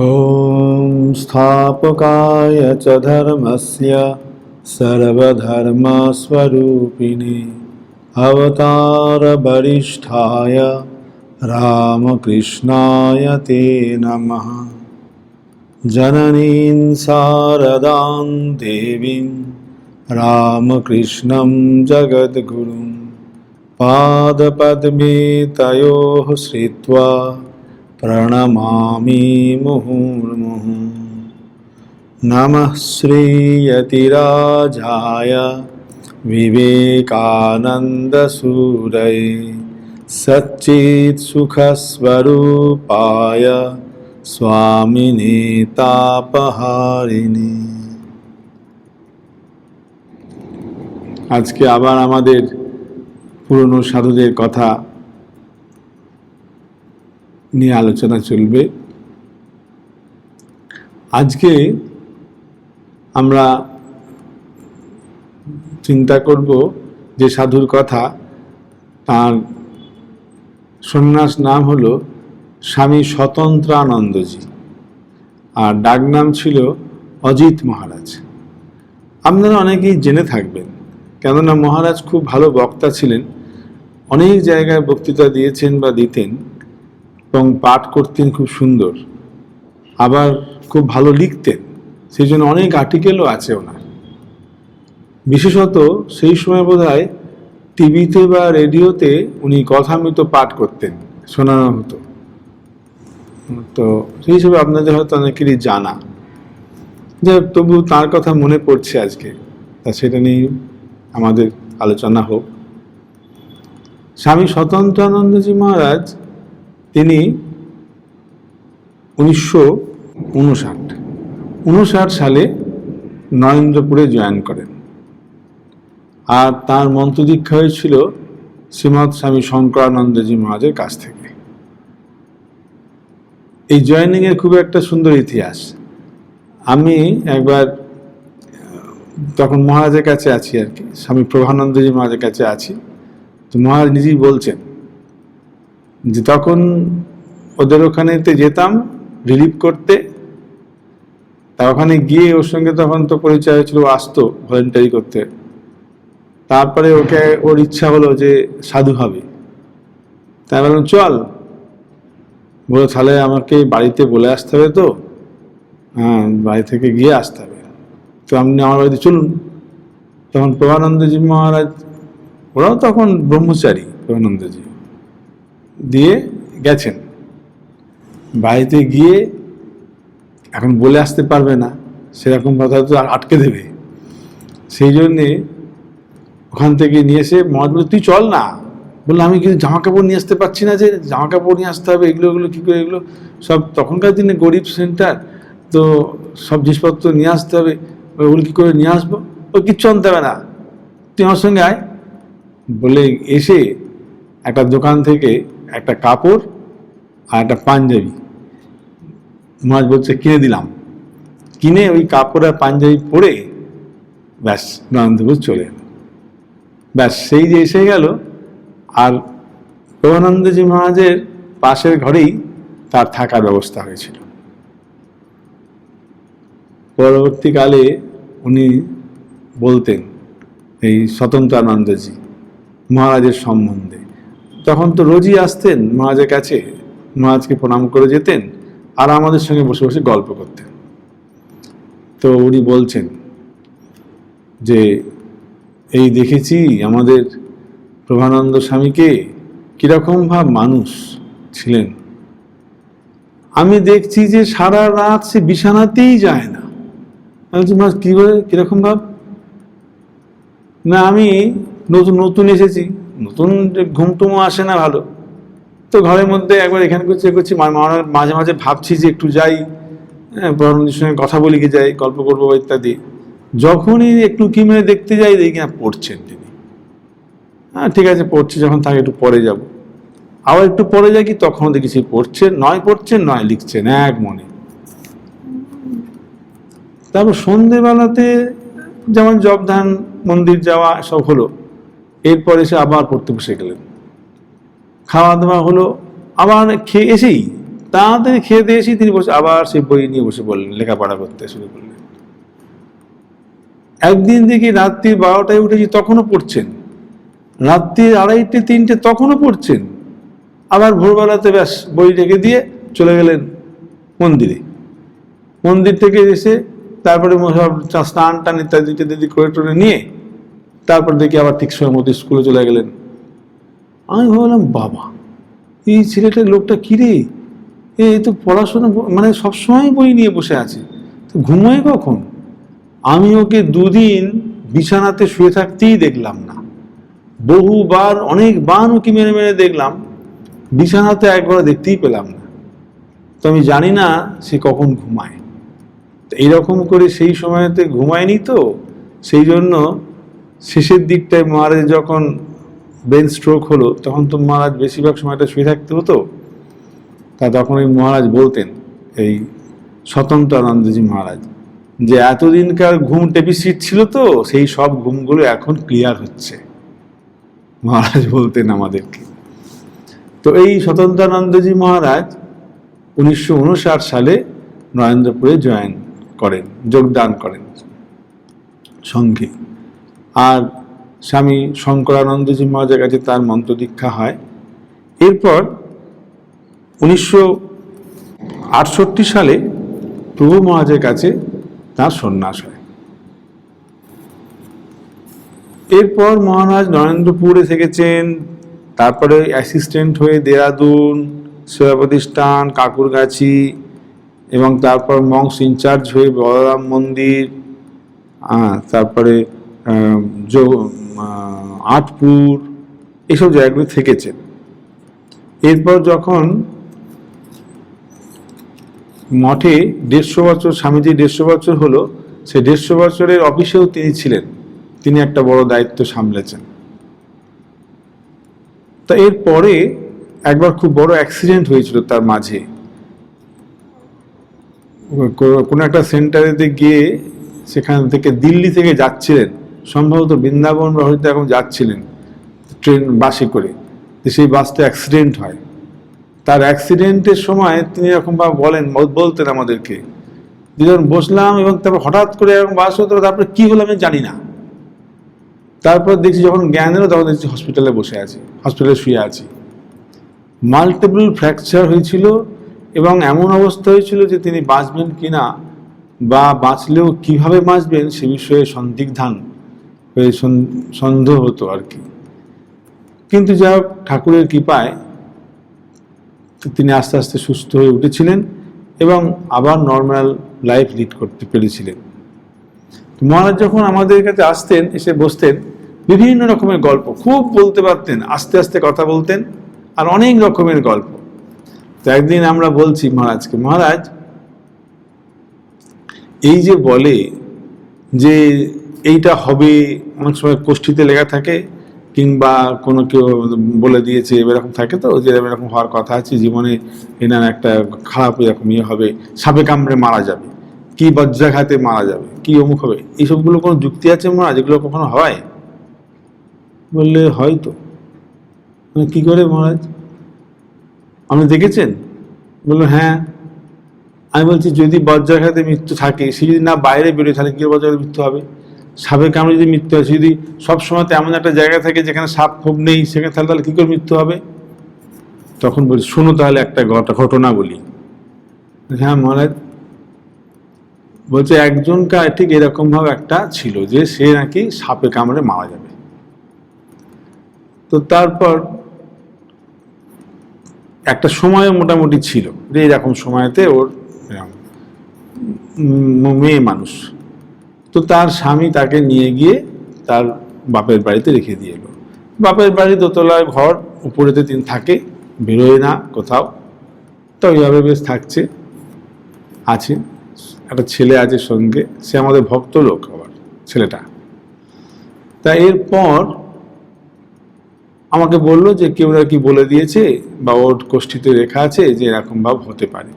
ॐ स्थापकाय च धर्मस्य सर्वधर्मस्वरूपिणे अवतारवरिष्ठाय रामकृष्णाय ते नमः। जननीं शारदां देवीं रामकृष्णं जगद्गुरुं पादपद्मे तयोः श्रित्वा प्रणमामि मुहुर्मुहुः नमः श्रीयतिराजाय विवेकानन्दसूरये सच्चित्सुखस्वरूपाय स्वामिने তাপহারিণী আজকে আবার আমাদের পুরনো সাধুদের কথা নিয়ে আলোচনা চলবে। আজকে আমরা চিন্তা করব যে সাধুর কথা, তার সন্ন্যাস নাম হলো স্বামী স্বতন্ত্রানন্দজি। আর ডাক নাম ছিল অজিত মহারাজ। আপনারা অনেকেই জেনে থাকবেন, কেননা মহারাজ খুব ভালো বক্তা ছিলেন, অনেক জায়গায় বক্তৃতা দিয়েছেন বা দিতেন। এবং পাঠ করতেন খুব সুন্দর। আবার খুব ভালো লিখতেন। সেই জন্য অনেক আর্টিকেলও আছে ওনার। বিশেষত সেই সময় বোধ হয় টিভিতে বা রেডিওতে উনি কথা কথামৃত পাঠ করতেন, শোনানো হতো। তো সেই হিসেবে আপনাদের হয়তো অনেকেরই জানা। যে তবু তার কথা মনে পড়ছে আজকে। তা সেটা নিয়ে আমাদের আলোচনা হোক। স্বামী স্বতন্ত্রানন্দজি মহারাজ তিনি উনিশশো উনষাট উনষাট সালে নরেন্দ্রপুরে জয়েন করেন। আর তার মন্ত্রদীক্ষা হয়েছিল শ্রীমৎ স্বামী শঙ্করানন্দজি মহারাজের কাছ থেকে। এই জয়েনিংয়ের খুব একটা সুন্দর ইতিহাস। আমি একবার, তখন মহারাজের কাছে আছি আর কি, স্বামী প্রভানন্দজি মহারাজের কাছে আছি। তো মহারাজ নিজেই বলছেন যে তখন ওদের ওখানেতে যেতাম রিলিভ করতে। তা ওখানে গিয়ে ওর সঙ্গে তখন তো পরিচয় হয়েছিল আসতো ভলেন্টারি করতে। তারপরে ওকে ওর ইচ্ছা হলো যে সাধু হবে। তাই বললাম, চল। বলো তাহলে আমাকে বাড়িতে বলে আসতে হবে তো। হ্যাঁ বাড়ি থেকে গিয়ে আসতে হবে। তো আপনি আমার বাড়িতে চলুন। তখন প্রভানন্দজি মহারাজ, ওরাও তখন ব্রহ্মচারী প্রভানন্দজি। দিয়ে গেছেন। বাড়িতে গিয়ে এখন বলে আসতে পারবে না, সেরকম কথা তো আটকে দেবে। সেই জন্যে ওখান থেকে নিয়ে এসে মহারাজ বলে তুই চল না। বলল আমি কিন্তু জামা কাপড় নিয়ে আসতে পারছি না যে জামা কাপড় নিয়ে আসতে হবে, এগুলো এগুলো, কী করে এগুলো? সব তখনকার দিনে গরিব সেন্টার, তো সব জিনিসপত্র নিয়ে আসতে হবে। ওগুলো কী করে নিয়ে আসব? ও কিচ্ছু আনতে হবে না। তুই আমার সঙ্গে আয়। বলে এসে একটা দোকান থেকে একটা কাপড় আর একটা পাঞ্জাবি। মাছ বলছে, কিনে দিলাম। কিনে ওই কাপড় আর পাঞ্জাবি পরে ব্যাস নরেন্দ্রপুর চলে এলো। ব্যাস সেই যে এসে গেল আর প্রভানন্দজি মহারাজের পাশের ঘরেই তার থাকার ব্যবস্থা হয়েছিল। পরবর্তীকালে উনি বলতেন, এই স্বতন্ত্রানন্দজি মহারাজের সম্বন্ধে। তখন তো রোজই আসতেন, মহারাজের কাছে। মহারাজকে প্রণাম করে যেতেন আর আমাদের সঙ্গে বসে বসে গল্প করতেন। তো উনি বলছেন যে, এই দেখেছি আমাদের প্রভানন্দ স্বামীকে কীরকম ভাব মানুষ ছিলেন। আমি দেখছি যে সারা রাত সে বিছানাতেই যায় না। আমি বলছি কী করে কীরকম ভাব? না, আমি নতুন নতুন এসেছি। নতুন ঘুম টুমও আসে না ভালো। তো ঘরের মধ্যে একবার এখানে করছি, এ করছি মাঝে মাঝে ভাবছি যে একটু যাই প্রধানমন্ত্রীর সঙ্গে কথা বলি কি যাই, গল্প করব ইত্যাদি। যখনই একটু কি মেয়ে দেখতে যাই, দেখি না পড়ছেন তিনি। হ্যাঁ ঠিক আছে, পড়ছে, যখন তাকে একটু পরে যাব। আবার একটু পরে যাই কি তখন দেখি সে পড়ছেন, নয় পড়ছেন, নয় লিখছেন, এক মনে। তারপর সন্ধেবেলাতে যেমন জবধান মন্দির যাওয়া সব হলো। এরপর এসে আবার পড়তে বসে গেলেন। খাওয়া দাওয়া হলো, আবার খেয়ে এসেই, তাড়াতাড়ি খেয়ে দিয়ে এসে তিনি বসে, আবার সেই বই নিয়ে বসে বললেন লেখাপড়া করতে শুরু করলেন। একদিন দেখি রাত্রি বারোটায় উঠেছি, তখনও পড়ছেন। রাত্রি আড়াইটে, তিনটে, তখনও পড়ছেন। আবার ভোরবেলাতে ব্যাস, বই রেখে দিয়ে চলে গেলেন মন্দিরে। মন্দির থেকে এসে তারপরে সব স্নান টান ইত্যাদি ইত্যাদি করে টরে নিয়ে তারপর দেখি আবার ঠিক সময় মতো স্কুলে চলে গেলেন। আমি ভাবলাম, বাবা, এই ছেলেটার লোকটা কিরে এ তো পড়াশোনা মানে সবসময় বই নিয়ে বসে আছে। তো ঘুমোয় কখন? আমি ওকে দুদিন বিছানাতে শুয়ে থাকতেই দেখলাম না। বহুবার, অনেকবার উকি মেরে মেরে দেখলাম। বিছানাতে একবার দেখতেই পেলাম না। তো আমি জানি না সে কখন ঘুমায়। এইরকম করে সেই সময়তে ঘুমায়নি তো, সেই জন্য শেষের দিকটায় মহারাজ যখন ব্রেন স্ট্রোক হলো, তখন তো মহারাজ বেশিরভাগ সময়টা শুয়ে থাকতে হতো। তা তখন ওই মহারাজ বলতেন, এই স্বতন্ত্র আনন্দজি মহারাজ, যে এতদিনকার ঘুম ডেফিসিট ছিল তো, সেই সব ঘুমগুলো এখন ক্লিয়ার হচ্ছে। মহারাজ বলতেন আমাদেরকে। তো এই স্বতন্ত্রানন্দজি মহারাজ উনিশশো উনষাট সালে নরেন্দ্রপুরে জয়েন করেন, যোগদান করেন সংঘে আর স্বামী শঙ্করানন্দজি মহারাজের কাছে তার মন্ত্র দীক্ষা হয়। এরপর উনিশশো আটষট্টি সালে প্রভু মহাজের কাছে তার সন্ন্যাস হয়। এরপর মহারাজ নরেন্দ্রপুরে থেকেছেন, তারপরে অ্যাসিস্ট্যান্ট হয়ে দেরাদুন, সেবা প্রতিষ্ঠান, কাকুরগাছি এবং তারপর মংস ইনচার্জ হয়ে বলরাম মন্দির তারপরে আটপুর, এসব জায়গাগুলো থেকেছেন এরপর যখন মঠে দেড়শো বছর স্বামীজি দেড়শো বছর হলো সে দেড়শো বছরের অফিসেও তিনি ছিলেন। তিনি একটা বড় দায়িত্ব সামলেছেন। তা এরপরে একবার খুব বড় অ্যাক্সিডেন্ট হয়েছিল তার মাঝে। কোনো একটা সেন্টারেতে গিয়ে সেখান থেকে দিল্লি থেকে যাচ্ছিলেন। সম্ভবত বৃন্দাবন বা হয়তো এখন যাচ্ছিলেন ট্রেন, বাসে করে। সেই বাসটা অ্যাক্সিডেন্ট হয়। তার অ্যাক্সিডেন্টের সময় তিনি এরকমভাবে বলেন বলতেন আমাদেরকে। যখন বসলাম এবং তারপর হঠাৎ করে এরকম বাস হতো, তারপরে কি হলো আমি জানি না। তারপর দেখছি যখন জ্ঞান এলো, তখন দেখছি হসপিটালে বসে আছি হসপিটালে শুয়ে আছি। মাল্টিপল ফ্র্যাকচার হয়েছিল এবং এমন অবস্থা হয়েছিল যে তিনি বাঁচবেন কিনা বা বাঁচলেও কীভাবে বাঁচবেন সে বিষয়ে সন্দিগ্ধান সন- সন্দেহ হতো আর কি। কিন্তু যা ঠাকুরের কৃপায় তিনি আস্তে আস্তে সুস্থ হয়ে উঠেছিলেন এবং আবার নর্মাল লাইফ লিড করতে পেরেছিলেন। মহারাজ যখন আমাদের কাছে আসতেন, এসে বসতেন, বিভিন্ন রকমের গল্প, খুব বলতে পারতেন, আস্তে আস্তে কথা বলতেন, আর অনেক রকমের গল্প। তো একদিন আমরা বলছি মহারাজকে, মহারাজ, এই যে বলে যে এইটা হবে অনেক সময় কোষ্ঠীতে লেখা থাকে কিংবা কোনো কেউ বলে দিয়েছে এরকম থাকে তো, যে এরকম হওয়ার কথা আছে, জীবনে এনার একটা খারাপ এরকম ইয়ে হবে, সাপে কামড়ে মারা যাবে, কি বজ্রাঘাতে মারা যাবে, কি অমুক হবে, এইসবগুলো কোনো যুক্তি আছে মহারাজ এগুলো কখনো হয়? বললে হয়তো মানে কি করে মহারাজ? আপনি দেখেছেন? বলল হ্যাঁ। আমি বলছি, যদি বজ্রাঘাতে মৃত্যু থাকে, সে যদি না বাইরে বেরোয়, তাহলে কি বজ্রাঘাতে মৃত্যু হবে? সাপের কামড়ে যদি মৃত্যু হয় যদি সবসময় এমন একটা জায়গা থাকে যেখানে সাপ খুব নেই, সেখানে তাহলে তাহলে কী করে মৃত্যু হবে? তখন বলছি শোনো তাহলে একটা ঘট- ঘটনা বলি। হ্যাঁ মহারাজ। বলছে, একজনকার ঠিক এরকমভাবে একটা ছিল যে সে নাকি সাপে কামড়ে মারা যাবে। তো তারপর একটা সময় মোটামুটি ছিল যে এরকম সময়তে ওর মেয়ে মানুষ তো তার স্বামী তাকে নিয়ে গিয়ে তার বাপের বাড়িতে রেখে দিয়ে এলো। বাপের বাড়ি দোতলায় ঘর, উপরেতে তিনি থাকে, বেরোয় না কোথাও। তো ওইভাবে বেশ থাকছে, আছে, একটা ছেলে আছে সঙ্গে, সে আমাদের ভক্ত লোক আবার, ছেলেটা। তা এরপর আমাকে বলল যে কেউ আর কি বলে দিয়েছে বা ওর কোষ্ঠীতে রেখা আছে যে এরকম ভাব হতে পারে।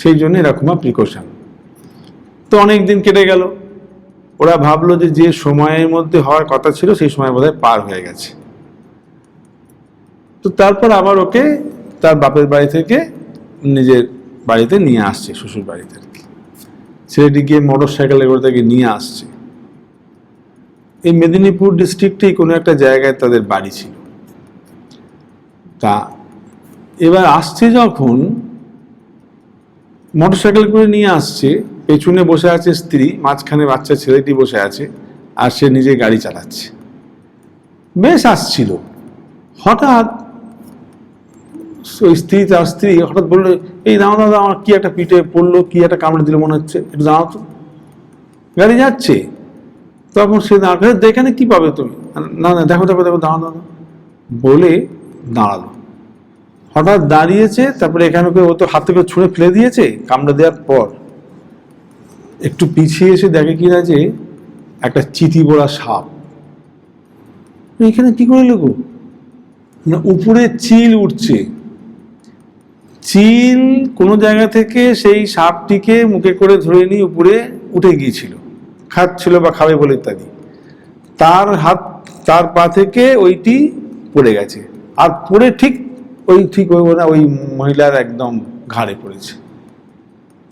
সেই জন্য এরকম প্রিকশন তো অনেক দিন কেটে গেল। ওরা ভাবলো যে যে সময়ের মধ্যে হওয়ার কথা ছিল, সেই সময় বোধহয় পার হয়ে গেছে। তো তারপর আবার ওকে তার বাপের বাড়ি থেকে নিজের বাড়িতে নিয়ে আসছে, শ্বশুর বাড়িতে। আর কি ছেলেটি গিয়ে মোটর সাইকেলে করে তাকে নিয়ে আসছে। এই মেদিনীপুর ডিস্ট্রিক্টেই কোনো একটা জায়গায় তাদের বাড়ি ছিল। তা এবার আসছে যখন মোটর সাইকেল করে নিয়ে আসছে পেছনে বসে আছে স্ত্রী, মাঝখানে বাচ্চা ছেলেটি বসে আছে আর সে নিজে গাড়ি চালাচ্ছে। বেশ আসছিল। হঠাৎ ওই স্ত্রী, তার স্ত্রী হঠাৎ বলল, এই দাঁড়াও দাদা আমার কি একটা পিঠে পড়ল, কি একটা কামড়ে দিল মনে হচ্ছে, একটু দাঁড়াও তো। গাড়ি যাচ্ছে। তখন সে দাঁড়াবে এখানে কি পাবে তুমি? না না, দেখো দেখো দেখো, দাঁড়াও দাঁড়াও। বলে দাঁড়াল। হঠাৎ দাঁড়িয়েছে, তারপরে এখানে ও তো হাত থেকে ছুঁড়ে ফেলে দিয়েছে, কামড়ে দেওয়ার পর। একটু পিছিয়ে এসে দেখে কিনা যে একটা চিতি বড়া সাপ। এখানে কি করে লেগো না, উপরে চিল উঠছে। চিল কোনো জায়গা থেকে সেই সাপটিকে মুখে করে ধরে নিয়ে উপরে উঠে গিয়েছিল। খাচ্ছিল বা খাবে বলে ইত্যাদি। তার হাত, তার পা থেকে ওইটি পড়ে গেছে। আর পড়ে ঠিক ওই ঠিক ওই মহিলার একদম ঘাড়ে পড়েছে।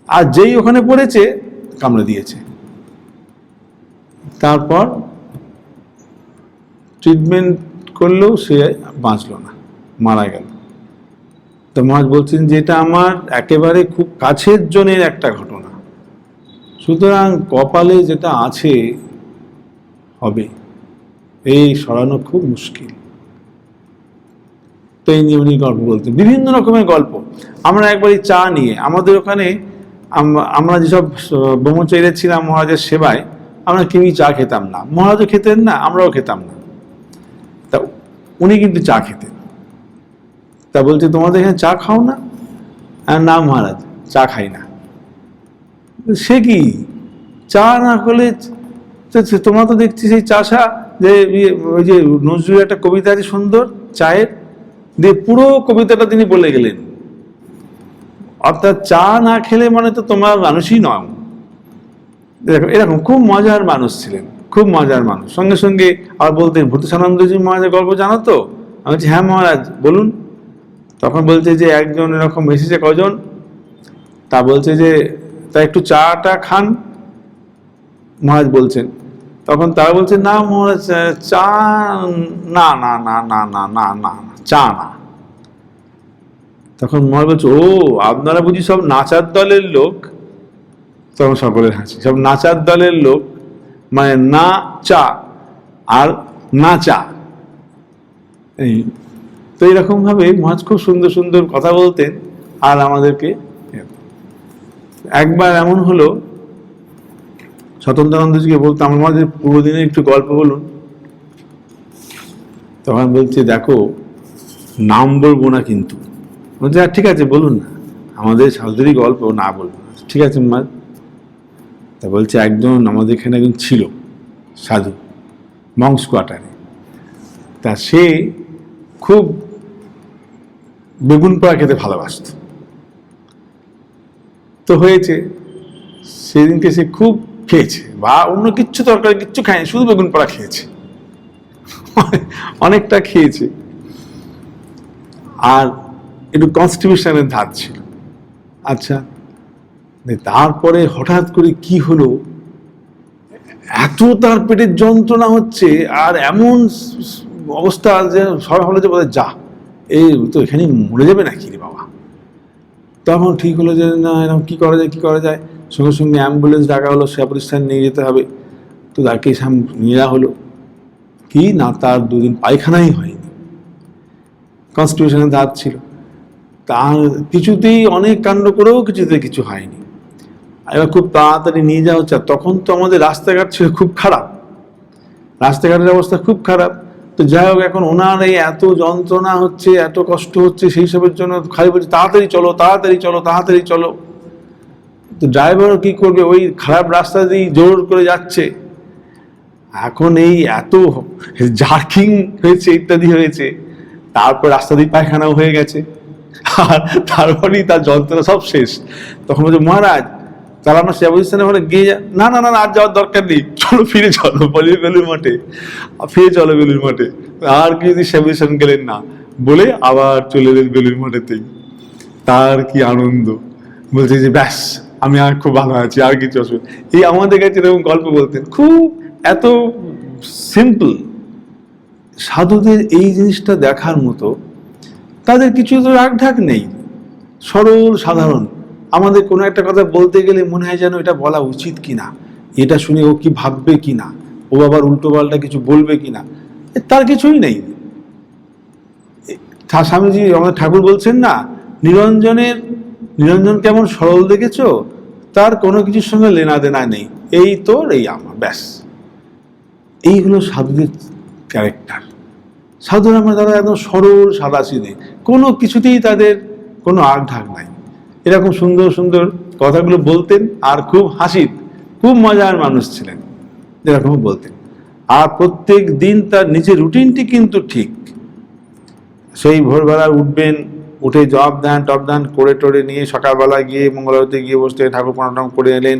আর যেই ওখানে পড়েছে কামড়ে দিয়েছে। তারপর ট্রিটমেন্ট করলেও সে বাঁচলো না, মারা গেল। তো মহাজ বলছেন যে এটা আমার একেবারে খুব কাছের জনের একটা ঘটনা। সুতরাং কপালে যেটা আছে হবে, এই সরানো খুব মুশকিল। তো এই নিয়ে উনি গল্প বলতেন বিভিন্ন রকমের গল্প। আমরা একবারই চা নিয়ে, আমাদের ওখানে আমরা যেসব ব্রহ্মচারীরা ছিলাম মহারাজের সেবায় আমরা কেউই চা খেতাম না। মহারাজও খেতেন না আমরাও খেতাম না। তা উনি কিন্তু চা খেতেন। তা বলছে তোমাদের এখানে চা খাও না? না মহারাজ চা খাই না। সে কি? চা না করলে তোমরা তো দেখছি সেই চাষা যে ইয়ে, ওই যে নজরুলের একটা কবিতা আছে সুন্দর চায়ের দিয়ে পুরো কবিতাটা তিনি বলে গেলেন। অর্থাৎ চা না খেলে মানে তো তোমার মানুষই নয়। এরকম খুব মজার মানুষ ছিলেন, খুব মজার মানুষ। সঙ্গে সঙ্গে আর বলতেন ভূতসানন্দজি মহারাজের গল্প জানো তো? আমি বলছি হ্যাঁ মহারাজ, বলুন। তখন বলছে যে, একজন এরকম এসেছে কজন? তা বলছে যে, তা একটু চাটা খান। মহারাজ বলছেন, তখন তারা বলছে, না মহারাজ, চা না না না না না না না, চা না। তখন মহারাজ বলছে, ও, আপনারা বুঝি সব নাচার দলের লোক? তখন সকলের হাসি সব নাচার দলের লোক মানে না চা আর না চা। এই, তো এরকম ভাবে মহাজ খুব সুন্দর সুন্দর কথা বলতেন আর আমাদেরকে একবার এমন হলো স্বতন্ত্রানন্দজিকে বলতো, আমার মাঝে পুরো দিনে একটু গল্প বলুন। তখন বলছে, দেখো, নাম বলব না কিন্তু। বলছে "আর ঠিক আছে, বলুন না। আমাদের সাধুরই গল্প না বলব ঠিক আছে, মা। তা বলছে, একজন আমাদের এখানে একজন ছিল, সাধু, মংস কোয়ার্টারে তা সে খুব বেগুন পোড়া খেতে ভালোবাসত। তো হয়েছে, সেদিনকে সে খুব খেয়েছে বা অন্য কিচ্ছু তরকারি কিচ্ছু খায়নি, শুধু বেগুন পোড়া খেয়েছে। অনেকটা খেয়েছে। আর একটু কনস্টিটিউশনের ধার ছিল। আচ্ছা। তারপরে হঠাৎ করে কি হলো? এত তার পেটের যন্ত্রণা হচ্ছে আর এমন স- স- অবস্থা যে সবাই হলো যে বলে যা এই তো এখানে মরে যাবে নাকি রে বাবা? তখন ঠিক হলো যে না এরকম কী করা যায় কী করা যায়? সঙ্গে সঙ্গে অ্যাম্বুলেন্স ডাকা হলো সেবা প্রতিষ্ঠান নিয়ে যেতে হবে। তো তাকে সাম নিয়ে যাওয়া হলো। কি? না তার দুদিন পায়খানাই হয়নি। কনস্টিটিউশনের দাঁত ছিল। তার কিছুতেই অনেক কাণ্ড করেও কিছুতে কিছু হয়নি। এবার খুব তাড়াতাড়ি নিয়ে যাওয়া হচ্ছে তখন তো আমাদের রাস্তাঘাট ছিল খুব খারাপ। রাস্তাঘাটের অবস্থা খুব খারাপ। তো যাই হোক, এখন ওনার এই এত যন্ত্রণা হচ্ছে, এত কষ্ট হচ্ছে, সেই সবের জন্য খালি বলছে, তাড়াতাড়ি চলো তাড়াতাড়ি চলো তাড়াতাড়ি চলো। তো ড্রাইভারও কি করবে? ওই খারাপ রাস্তা দিয়েই জোর করে যাচ্ছে। এখন এই এত জার্কিং হয়েছে, ইত্যাদি হয়েছে। তারপর রাস্তা দিয়ে পায়খানাও হয়ে গেছে। আর তারপরেই তার যন্ত্রণা সব শেষ। তখন বলছে, মহারাজ, তাহলে আমরা সেবা প্রতিষ্ঠানে ওখানে গিয়ে না না না আর যাওয়ার দরকার নেই। চলো ফিরে চলো, বলি বেলুর মাঠে। ফিরে চলো বেলুর মাঠে। আর কি যদি সেবা প্রতিষ্ঠান গেলেন না। বলে আবার চলে এলেন বেলুর মাঠেতেই তার কি আনন্দ। বলছে যে, ব্যাস, আমি আর খুব ভালো আছি, আর কিছু অসুবিধা এই আমাদের কাছে এরকম গল্প বলতেন। খুব এত সিম্পল সাধুদের এই জিনিসটা দেখার মতো তাদের কিছু তো রাগঢাক নেই। সরল, সাধারণ। আমাদের কোনো একটা কথা বলতে গেলে মনে হয় যেন এটা বলা উচিত কিনা। এটা শুনে ও কি ভাববে কিনা? ও আবার উল্টো পাল্টা কিছু বলবে কিনা? এ, তার কিছুই নেই। স্বামীজি, আমাদের ঠাকুর বলছেন না, নিরঞ্জনের, নিরঞ্জন কেমন সরল দেখেছ? তার কোনো কিছুর সঙ্গে লেনা দেনা নেই। এই তোর, এই আমার, ব্যাস। এই হলো সাধুদের ক্যারেক্টার সাধুরা আমরা তারা একদম সরল, সাদা সিধে কোনো কিছুতেই তাদের কোনো আগ ঢাক নাই। এরকম সুন্দর সুন্দর কথাগুলো বলতেন আর খুব হাসির, খুব মজার মানুষ ছিলেন এরকম বলতেন। আর প্রত্যেক দিন তার নিজের রুটিনটি কিন্তু ঠিক। সেই ভোরবেলা উঠবেন, উঠে জব দান টপ দান করে টরে নিয়ে সকালবেলা গিয়ে মঙ্গলারতি গিয়ে বসতে ঠাকুর প্রণাম করে এলেন,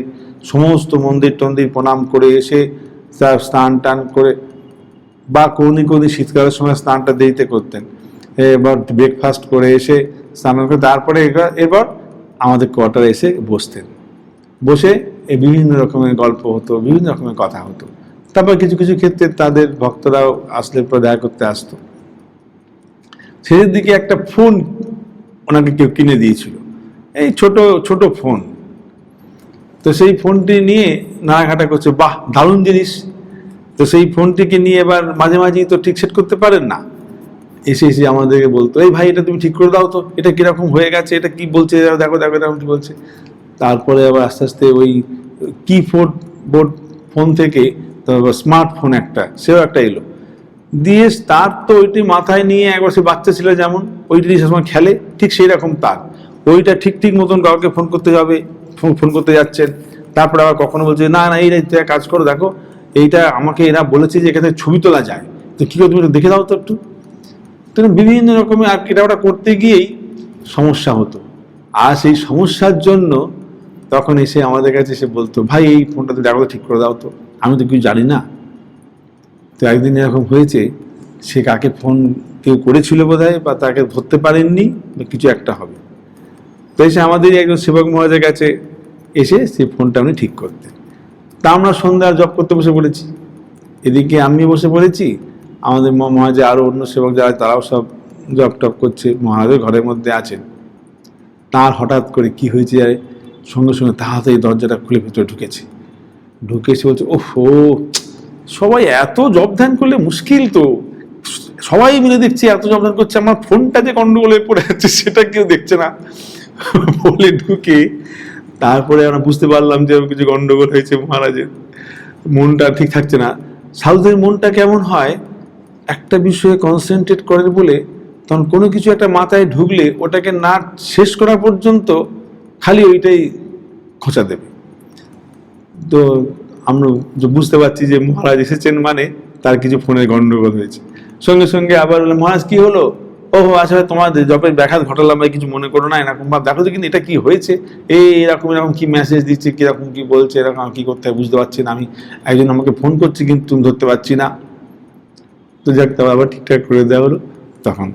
সমস্ত মন্দির টন্দির প্রণাম করে এসে তার স্নান টান করে বা কোনদিন কোনদিন শীতকালের সময় স্নানটা দেরিতে করতেন। এবার ব্রেকফাস্ট করে এসে স্নান করে তারপরে এবার- আমাদের কোয়ার্টারে এসে বসতেন। বসে এই বিভিন্ন রকমের গল্প হতো, বিভিন্ন রকমের কথা হতো। তারপর কিছু কিছু ক্ষেত্রে তাদের ভক্তরাও আসলে পরে দেখা করতে আসতো। শেষের দিকে একটা ফোন ওনাকে কেউ কিনে দিয়েছিল। এই ছোট ছোট ফোন তো সেই ফোনটি নিয়ে নাড়াঘাটা করছে, বাহ, দারুণ জিনিস। তো সেই ফোনটিকে নিয়ে এবার মাঝে মাঝেই তো ঠিক সেট করতে পারেন না। এসে এসে আমাদেরকে বলতো, এই ভাই, এটা তুমি ঠিক করে দাও তো, এটা কীরকম হয়ে গেছে, এটা কি বলছে দেখো দেখো, এরকম কি বলছে। তারপরে আবার আস্তে আস্তে ওই কি ফোন বোর্ড ফোন থেকে স্মার্টফোন একটা, সেও একটা এলো। দিয়ে তার তো ওইটি মাথায় নিয়ে একবার সে বাচ্চা ছিল যেমন, ওইটি সবসময় খেলে, ঠিক সেই রকম তার। ওইটা ঠিক ঠিক মতন কাউকে ফোন করতে যাবে ফোন- করতে যাচ্ছেন। তারপরে আবার কখনো বলছে, না না, এই কাজ করো, দেখো এইটা আমাকে এরা বলেছে যে এখানে ছবি তোলা যায়। তো কী করে তুমি দেখে দাও তো একটু। তো বিভিন্ন রকমের আর এটা ওটা করতে গিয়েই সমস্যা হতো। আর সেই সমস্যার জন্য তখন এসে আমাদের কাছে এসে বলতো, ভাই, এই ফোনটা তো দেখো ঠিক করে দাও তো। আমি তো কিছু জানি না। তো একদিন এরকম হয়েছে, সে কাকে ফোন কেউ করেছিল বোধহয় বা তাকে ধরতে পারেননি, বা কিছু একটা হবে। তো এসে আমাদের একজন সেবক মহারাজের কাছে এসে সেই ফোনটা উনি ঠিক করতেন। তা আমরা সন্ধ্যা জব করতে বসে পড়েছি। এদিকে আমি বসে পড়েছি। আমাদের মহারাজে আরও অন্য সেবক যারা, তারাও সব জব টপ করছে। মহারাজের ঘরের মধ্যে আছেন। তার হঠাৎ করে কি হয়েছে জানে সঙ্গে সঙ্গে তাড়াতাড়ি দরজাটা খুলে ভেতরে ঢুকেছে। ঢুকে এসে বলছে, ওহ সবাই এত জব ধ্যান করলে মুশকিল তো। সবাই মিলে দেখছি এত জব ধ্যান করছে, আমার ফোনটা যে গন্ডগোলে পড়ে যাচ্ছে সেটা কেউ দেখছে না। বলে ঢুকে তারপরে আমরা বুঝতে পারলাম যে কিছু গন্ডগোল হয়েছে মহারাজের। মনটা ঠিক থাকছে না। সাউথের মনটা কেমন হয়? একটা বিষয়ে কনসেন্ট্রেট করে বলে তখন কোনো কিছু একটা মাথায় ঢুকলে ওটাকে না শেষ করা পর্যন্ত খালি ওইটাই খোঁচা দেবে। তো আমরা বুঝতে পারছি যে মহারাজ এসেছেন মানে তার কিছু ফোনে গন্ডগোল হয়েছে। সঙ্গে সঙ্গে আবার মহারাজ, কি হলো? ওহো আসলে তোমার জবের ব্যাঘাত ঘটালাম ভাই, কিছু মনে করো না, এরকম ভাব। দেখো তো কিন্তু এটা কি হয়েছে? এই এরকম এরকম কি মেসেজ দিচ্ছে, কীরকম কি বলছে, এরকম আমি কি করতে বুঝতে পারছি না। আমি একজন আমাকে ফোন করছি, কিন্তু তুমি ধরতে পারছি না। তো যাক তারপর আবার ঠিকঠাক করে দেওয়া হলো, তখন।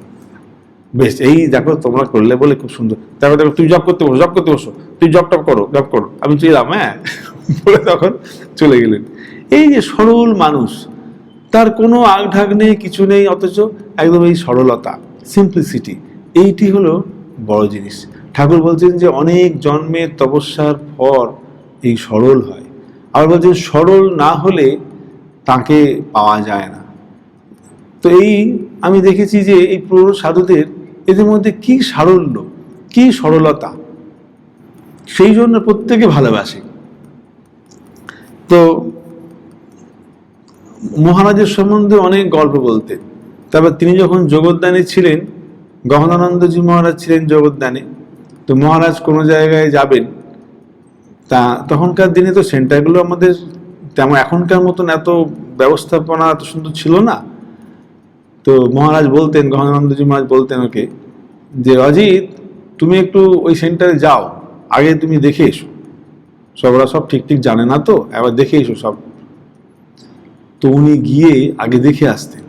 বেশ, এই দেখো, তোমরা করলে বলে খুব সুন্দর। তারপর দেখো তুই জব করতে বসো জব করতে বসো। তুই জব টপ করো জব করো। আমি চলাম হ্যাঁ। বলে তখন চলে গেলেন। এই যে সরল মানুষ, তার কোনো আগ আগঢাক নেই, কিছু নেই, অথচ একদম এই সরলতা। সিম্পলিসিটি এইটি হলো বড় জিনিস। ঠাকুর বলছেন যে অনেক জন্মের তপস্যার পর এই সরল হয়। আবার বলছেন সরল না হলে তাকে পাওয়া যায় না। তো এই আমি দেখেছি যে এই পুরো সাধুদের এদের মধ্যে কি সারল্য, কি সরলতা, সেই জন্য প্রত্যেকে ভালোবাসে। তো মহারাজের সম্বন্ধে অনেক গল্প বলতেন। তারপর তিনি যখন জগদ্দানে ছিলেন, গহনানন্দজি মহারাজ ছিলেন জগদ্দানে, তো মহারাজ কোনো জায়গায় যাবেন, তা তখনকার দিনে তো সেন্টারগুলো আমাদের তেমন এখনকার মতন এত ব্যবস্থাপনা এত সুন্দর ছিল না। তো মহারাজ বলতেন, গহনানন্দজি মহারাজ বলতেন ওকে যে অজিত তুমি একটু ওই সেন্টারে যাও, আগে তুমি দেখে এসো। সব ওরা সব ঠিক ঠিক জানে না তো এবার দেখে এসো সব। তো উনি গিয়ে আগে দেখে আসতেন।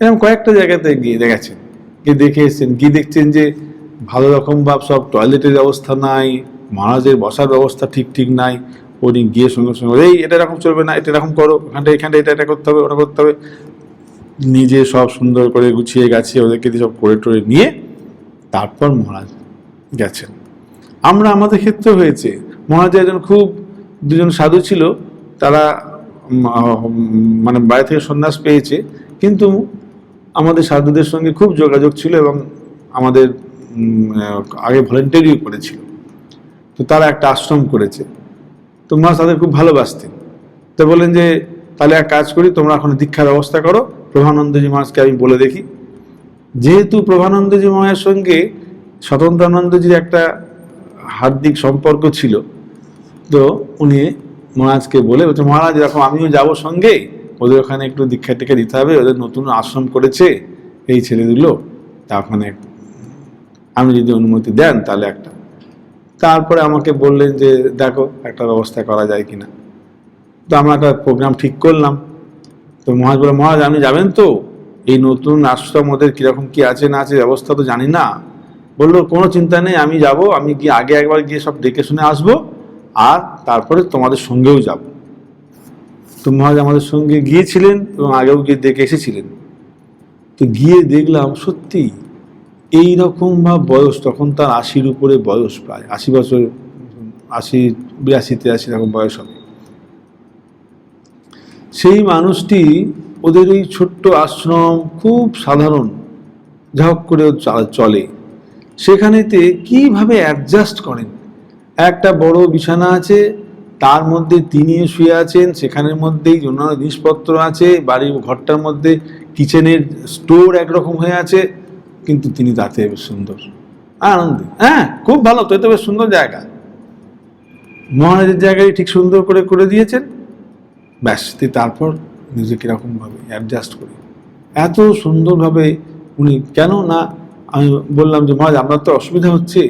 এরকম কয়েকটা জায়গাতে গিয়ে দেখেছেন গিয়ে দেখে এসেছেন, গিয়ে দেখছেন যে ভালো রকম ভাব সব টয়লেটের ব্যবস্থা নাই, মহারাজের বসার ব্যবস্থা ঠিক ঠিক নাই উনি গিয়ে সঙ্গে সঙ্গে এই, এটা এরকম চলবে না, এটা এরকম করো, এখানটা এখানটা, এটা এটা করতে হবে, ওটা করতে হবে। নিজে সব সুন্দর করে গুছিয়ে গাছিয়ে ওদেরকে দিয়ে সব করে টরে নিয়ে তারপর মহারাজ গেছেন। আমরা, আমাদের ক্ষেত্রে হয়েছে, মহারাজ একজন খুব, দুজন সাধু ছিল, তারা মানে বাড়ি থেকে সন্ন্যাস পেয়েছে, কিন্তু আমাদের সাধুদের সঙ্গে খুব যোগাযোগ ছিল এবং আমাদের আগে ভলেন্টারিও করেছিল। তো তারা একটা আশ্রম করেছে। তো মহারাজ তাদের খুব ভালোবাসতেন। তো বললেন যে, তাহলে এক কাজ করি, তোমরা এখন দীক্ষার ব্যবস্থা করো। প্রভানন্দজি মহারাজকে আমি বলে দেখি। যেহেতু প্রভানন্দজি মহারাজের সঙ্গে স্বতন্ত্রানন্দজির একটা হার্দিক সম্পর্ক ছিল, তো উনি মহারাজকে বলে, বলছে, মহারাজ এরকম আমিও যাব সঙ্গে। ওদের ওখানে একটু দীক্ষা টিকা দিতে হবে, ওদের নতুন আশ্রম করেছে, এই ছেলেগুলো তা ওখানে আমি যদি অনুমতি দেন তাহলে একটা। তারপরে আমাকে বললেন যে, দেখো, একটা ব্যবস্থা করা যায় কিনা। তো আমরা একটা প্রোগ্রাম ঠিক করলাম। তো মহারাজ বলে মহারাজ, আপনি যাবেন তো? এই নতুন আশ্রম ওদের কীরকম কী আছে না আছে ব্যবস্থা তো জানি না। বলল, কোনো চিন্তা নেই, আমি যাব। আমি গিয়ে আগে একবার গিয়ে সব দেখে শুনে আসব, আর তারপরে তোমাদের সঙ্গেও যাব। তো মহারাজ আমাদের সঙ্গে গিয়েছিলেন এবং আগেও গিয়ে দেখে এসেছিলেন। তো গিয়ে দেখলাম সত্যি এই রকম বা বয়স, তখন তার আশির উপরে বয়স প্রায়, আশি বছর, আশি, বিরাশি, তিরাশি এরকম বয়স হবে। সেই মানুষটি ওদের এই ছোট্ট আশ্রম খুব সাধারণ ঝক করে চা- চলে। সেখানেতে কীভাবে অ্যাডজাস্ট করেন? একটা বড় বিছানা আছে তার মধ্যে তিনিও শুয়ে আছেন, সেখানের মধ্যেই অন্যান্য জিনিসপত্র আছে, বাড়ির ঘরটার মধ্যে কিচেনের স্টোর একরকম হয়ে আছে, কিন্তু তিনি তাতে বেশ সুন্দর। আনন্দে। হ্যাঁ খুব ভালো, তো বেশ সুন্দর জায়গা। মহারাজের জায়গায় ঠিক সুন্দর করে করে দিয়েছেন। ব্যাস তুই তারপর নিজে কীরকমভাবে অ্যাডজাস্ট করি। এত সুন্দরভাবে উনি, কেন না, আমি বললাম যে, মহারাজ, আপনার তো অসুবিধা হচ্ছে?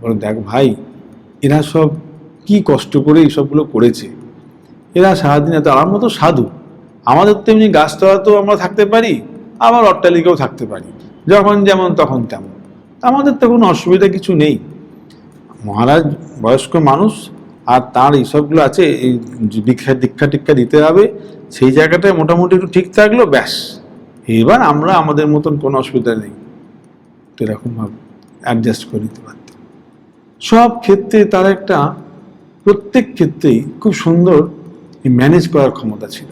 বলে দেখ ভাই, এরা সব কি কষ্ট করে এইসবগুলো করেছে? এরা সারাদিন এত আমার মতো সাধু। আমাদের তো এমনি গাছতলাতেও আমরা থাকতে পারি, আবার অট্টালিকাও থাকতে পারি। যখন যেমন তখন তেমন। আমাদের তো কোনো অসুবিধা কিছু নেই। মহারাজ, বয়স্ক মানুষ, আর তার এইসবগুলো আছে, এই দীক্ষা দীক্ষা টিক্ষা দিতে হবে, সেই জায়গাটায় মোটামুটি একটু ঠিক থাকল, ব্যাস। এবার আমরা আমাদের মতন কোনো অসুবিধা নেই। তো এরকমভাবে অ্যাডজাস্ট করে নিতে পারতাম। সব ক্ষেত্রে তার একটা প্রত্যেক ক্ষেত্রেই খুব সুন্দর ম্যানেজ করার ক্ষমতা ছিল।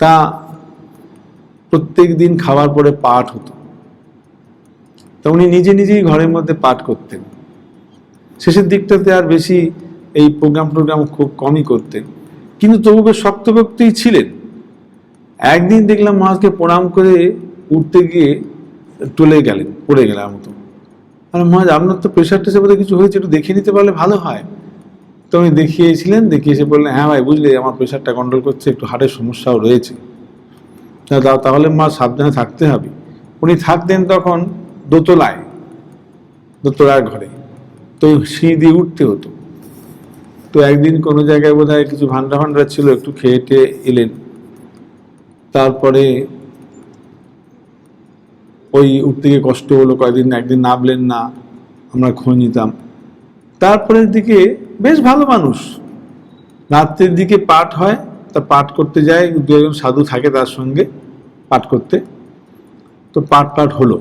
তা প্রত্যেক দিন খাওয়ার পরে পাঠ হতো। তা উনি নিজে নিজেই ঘরের মধ্যে পাঠ করতেন। শেষের দিকটাতে আর বেশি এই প্রোগ্রাম টোগ্রাম খুব কমই করতেন। কিন্তু তবু বেশ শক্তভক্তই ছিলেন। একদিন দেখলাম মহাজকে প্রণাম করে উঠতে গিয়ে টলে গেলেন, পড়ে গেলাম মতো আর মহাজ আপনার তো প্রেশার টেশার বোধহয় কিছু হয়েছে, একটু দেখিয়ে নিতে পারলে ভালো হয়। তো উনি দেখিয়েছিলেন, দেখিয়ে এসে বললেন হ্যাঁ ভাই, বুঝলে আমার প্রেশারটা কন্ট্রোল করছে, একটু হার্টের সমস্যাও রয়েছে। তাহলে মা সাবধানে থাকতে হবে। উনি থাকতেন তখন দোতলায়, দোতলার ঘরে। তো সিঁড়ি দিয়ে উঠতে হতো। তো একদিন কোনো জায়গায় বোধ কিছু ভান্ডা ভান্ডা ছিল, একটু খেয়ে এলেন। তারপরে ওই উঠতে গিয়ে কষ্ট হলো, কয়েকদিন একদিন নামলেন না, আমরা খোঁজ নিতাম। তারপরের দিকে বেশ ভালো মানুষ। রাত্রের দিকে পাঠ হয়, তা পাঠ করতে যায়, দু একজন সাধু থাকে তার সঙ্গে পাঠ করতে। তো পাঠ পাঠ হলো।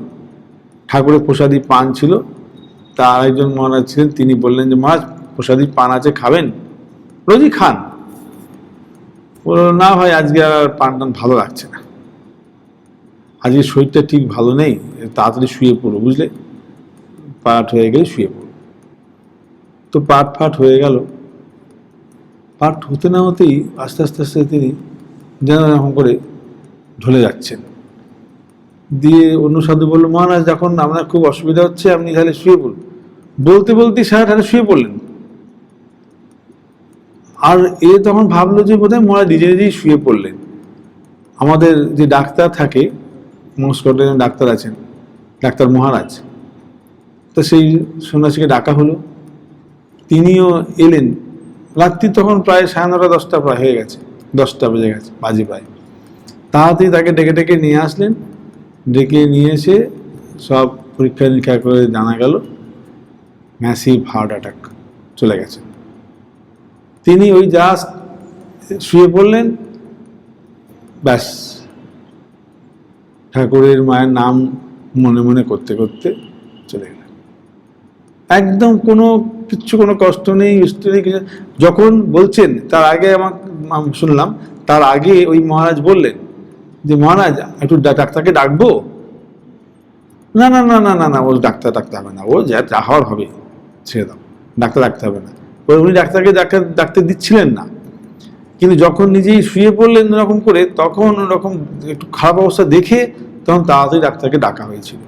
ঠাকুরের প্রসাদী পান ছিল, তা আরেকজন মহারাজ ছিলেন, তিনি বললেন যে, মহারাজ, প্রসাদী পান আছে, খাবেন? রোজই খান? বলল, না ভাই, আজকে আর পান টান ভালো লাগছে না। আজকে শরীরটা ঠিক ভালো নেই, তাড়াতাড়ি শুয়ে পড়ো, বুঝলে? পাঠ হয়ে গেলে শুয়ে পড়ো। তো পাঠ ফাট হয়ে গেল। পাঠ হতে না হতেই আস্তে আস্তে আস্তে তিনি যেন এরকম করে ঢলে যাচ্ছেন। দিয়ে অন্য সাধু বলল, মহারাজ যখন আপনার খুব অসুবিধা হচ্ছে, আপনি তাহলে শুয়ে পড়ুন। বলতে বলতে সারা ঠারে শুয়ে পড়লেন। আর এ তখন ভাবলো যে বোধহয় মহারাজ নিজে নিজেই শুয়ে পড়লেন। আমাদের যে ডাক্তার থাকে একজন ডাক্তার আছেন, ডাক্তার মহারাজ। তো সেই সন্ন্যাসীকে ডাকা হলো। তিনিও এলেন। রাত্রি তখন প্রায় সাড়ে নটা, দশটা প্রায় হয়ে গেছে। দশটা বেজে গেছে, বাজে প্রায়। তাড়াতাড়ি তাকে ডেকে ডেকে নিয়ে আসলেন। ডেকে নিয়ে এসে সব পরীক্ষা নিরীক্ষা করে জানা গেল, ম্যাসিভ হার্ট অ্যাটাক, চলে গেছে। তিনি ওই জাস্ট শুয়ে পড়লেন। ব্যাস। ঠাকুরের মায়ের নাম মনে মনে করতে করতে চলে গেলেন একদম কোনো কিচ্ছু কোনো কষ্ট নেই কষ্ট নেই যখন বলছেন, তার আগে আমার শুনলাম, তার আগে ওই মহারাজ বললেন যে, মহারাজ, একটু ডাক্তারকে ডাকবো? না না না না না না, ও ডাক্তার ডাকতে হবে না। ও যা যা হওয়ার হবে, ছেড়ে দাও। ডাক্তার ডাকতে হবে না। উনি ডাক্তারকে ডাক্তার ডাকতে দিচ্ছিলেন না? কিন্তু যখন নিজেই শুয়ে পড়লেন এরকম করে, তখন ওরকম একটু খারাপ অবস্থা দেখে তখন তাড়াতাড়ি ডাক্তারকে ডাকা হয়েছিল।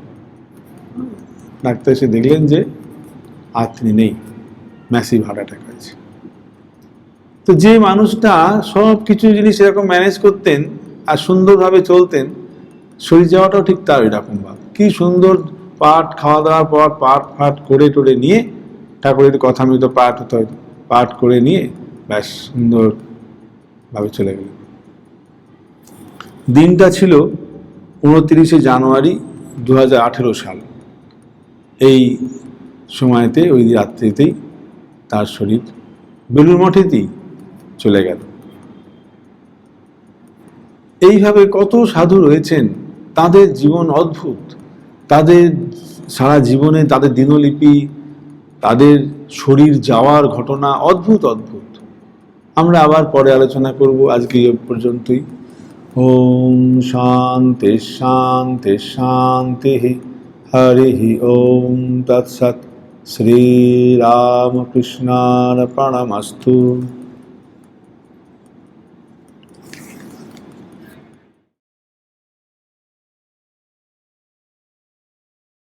ডাক্তার এসে দেখলেন যে আর তিনি নেই ম্যাসিভ হার্ট অ্যাটাক হয়েছে। তো যে মানুষটা সব কিছু জিনিস এরকম ম্যানেজ করতেন আর সুন্দরভাবে চলতেন, শরীর যাওয়াটাও ঠিক তার এরকম ভাব কি সুন্দর পাঠ খাওয়া দাওয়ার পর পাঠ ফাট করে টোরে নিয়ে, ঠাকুরের কথা মতো পাঠ হতে হয়, পাঠ করে নিয়ে, ব্যাস সুন্দরভাবে চলে গেল দিনটা ছিল উনত্রিশে জানুয়ারি দু হাজার আঠেরো সাল। এই সময়তে, ওই রাত্রিতেই তার শরীর বেলুর মঠেতেই চলে গেল। এইভাবে কত সাধু রয়েছেন, তাদের জীবন অদ্ভুত। তাদের সারা জীবনে তাদের দিনলিপি, তাদের শরীর যাওয়ার ঘটনা অদ্ভুত অদ্ভুত। আমরা আবার পরে আলোচনা করব, আজকে এ পর্যন্তই। ওম শান্তি শান্তি শান্তি হরি ওম তৎসৎ। শ্রীরামকৃষ্ণার্পণমস্তু।